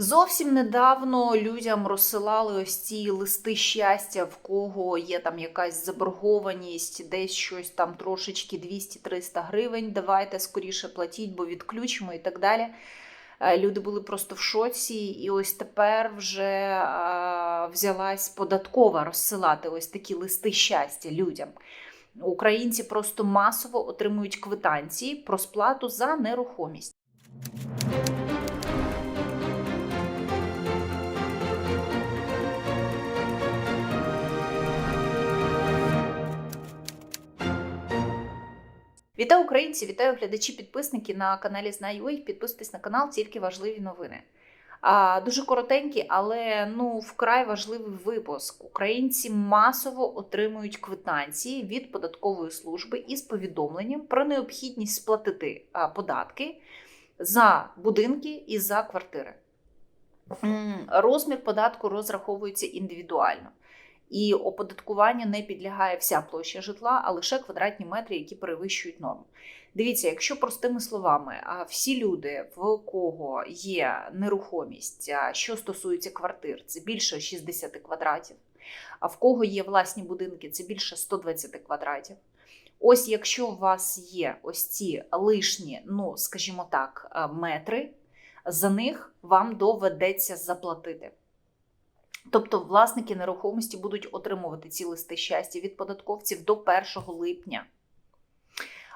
Зовсім недавно людям розсилали ось ці листи щастя, в кого є там якась заборгованість, десь щось там трошечки 200-300 гривень. Давайте скоріше платіть, бо відключимо і так далі. Е, Люди були просто в шоці, і ось тепер вже е, взялась податкова розсилати ось такі листи щастя людям. Українці просто масово отримують квитанції про сплату за нерухомість. Вітаю українці, вітаю глядачі, підписники на каналі Знаю.ua. Підписуйтесь на канал, тільки важливі новини. А, дуже коротенький, але ну вкрай важливий випуск. Українці масово отримують квитанції від податкової служби із повідомленням про необхідність сплатити податки за будинки і за квартири. Розмір податку розраховується індивідуально. І оподаткуванню не підлягає вся площа житла, а лише квадратні метри, які перевищують норму. Дивіться, якщо простими словами, всі люди, в кого є нерухомість, що стосується квартир, це більше 60 квадратів, а в кого є власні будинки, це більше 120 квадратів. Ось якщо у вас є ось ці лишні, ну скажімо так, е, метри, за них вам доведеться заплатити. Тобто власники нерухомості будуть отримувати ці листи щастя від податковців до 1 липня.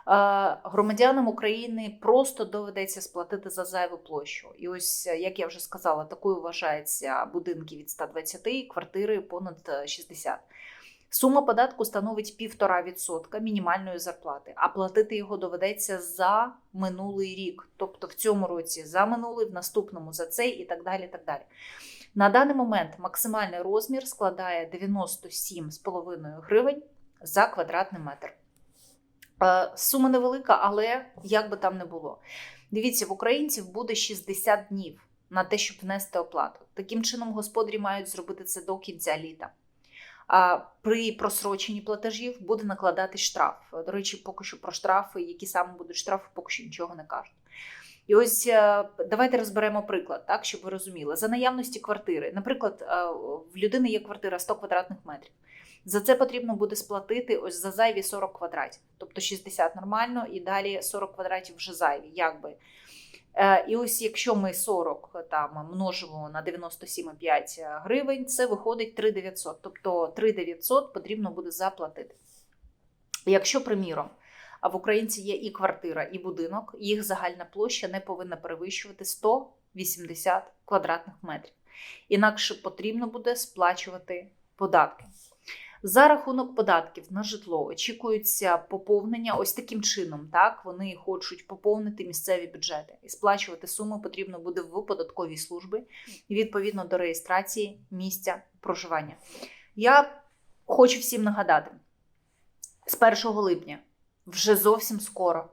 Е, Громадянам України просто доведеться сплатити за зайву площу. І ось, е, як я вже сказала, такою вважаються будинки від 120, квартири понад е, 60. Сума податку становить 1,5% мінімальної зарплати, а платити його доведеться за минулий рік. Тобто в цьому році за минулий, в наступному за цей і так далі. І так далі. На даний момент максимальний розмір складає 97,5 гривень за квадратний метр. Е, Сума невелика, але як би там не було. Дивіться, в українців буде 60 днів на те, щоб внести оплату. Таким чином, господарі мають зробити це до кінця літа. А при просроченні платежів буде накладати штраф. До речі, поки що про штрафи, які саме будуть штрафи, поки що нічого не кажуть. І ось е, давайте розберемо приклад, так щоб ви розуміли. За наявності квартири, наприклад, е, в людини є квартира 100 квадратних метрів. За це потрібно буде сплатити ось за зайві 40 квадратів, тобто 60 нормально, і далі 40 квадратів вже зайві. Якби. Е, І ось якщо ми 40 там множимо на 97,5 гривень, це виходить 3900. Тобто 3900 потрібно буде заплатити. Якщо, приміром, а в українці є і квартира, і будинок, їх загальна площа не повинна перевищувати 180 квадратних метрів. Інакше потрібно буде сплачувати податки. За рахунок податків на житло очікується поповнення ось таким чином. Так вони хочуть поповнити місцеві бюджети і сплачувати суму потрібно буде в податковій службі відповідно до реєстрації місця проживання. Я хочу всім нагадати: з 1 липня вже зовсім скоро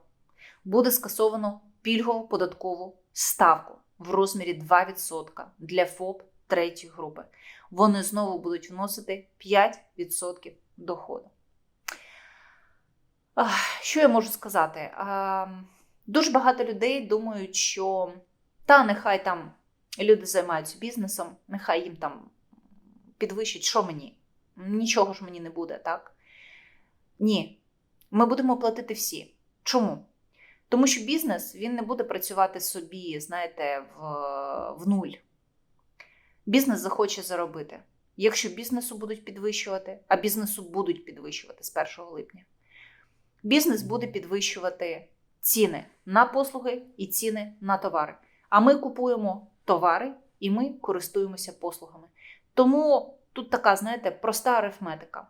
буде скасовано пільгову податкову ставку в розмірі 2% для ФОП третьої групи. Вони знову будуть вносити 5% доходу. Що я можу сказати? Дуже багато людей думають, що та нехай там люди займаються бізнесом, нехай їм там підвищать, що мені? Нічого ж мені не буде, так? Ні, ми будемо платити всі. Чому? Тому що бізнес він не буде працювати собі, знаєте, в, в нуль. Бізнес захоче заробити. Якщо бізнесу будуть підвищувати, а бізнесу будуть підвищувати з 1 липня, бізнес буде підвищувати ціни на послуги і ціни на товари. А ми купуємо товари і ми користуємося послугами. Тому тут така, знаєте, проста арифметика.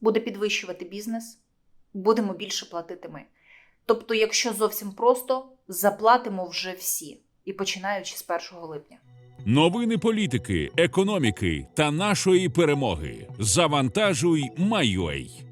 Буде підвищувати бізнес, будемо більше платити ми. Тобто, якщо зовсім просто, заплатимо вже всі, і починаючи з 1 липня. Новини політики, економіки та нашої перемоги. Завантажуй Майой.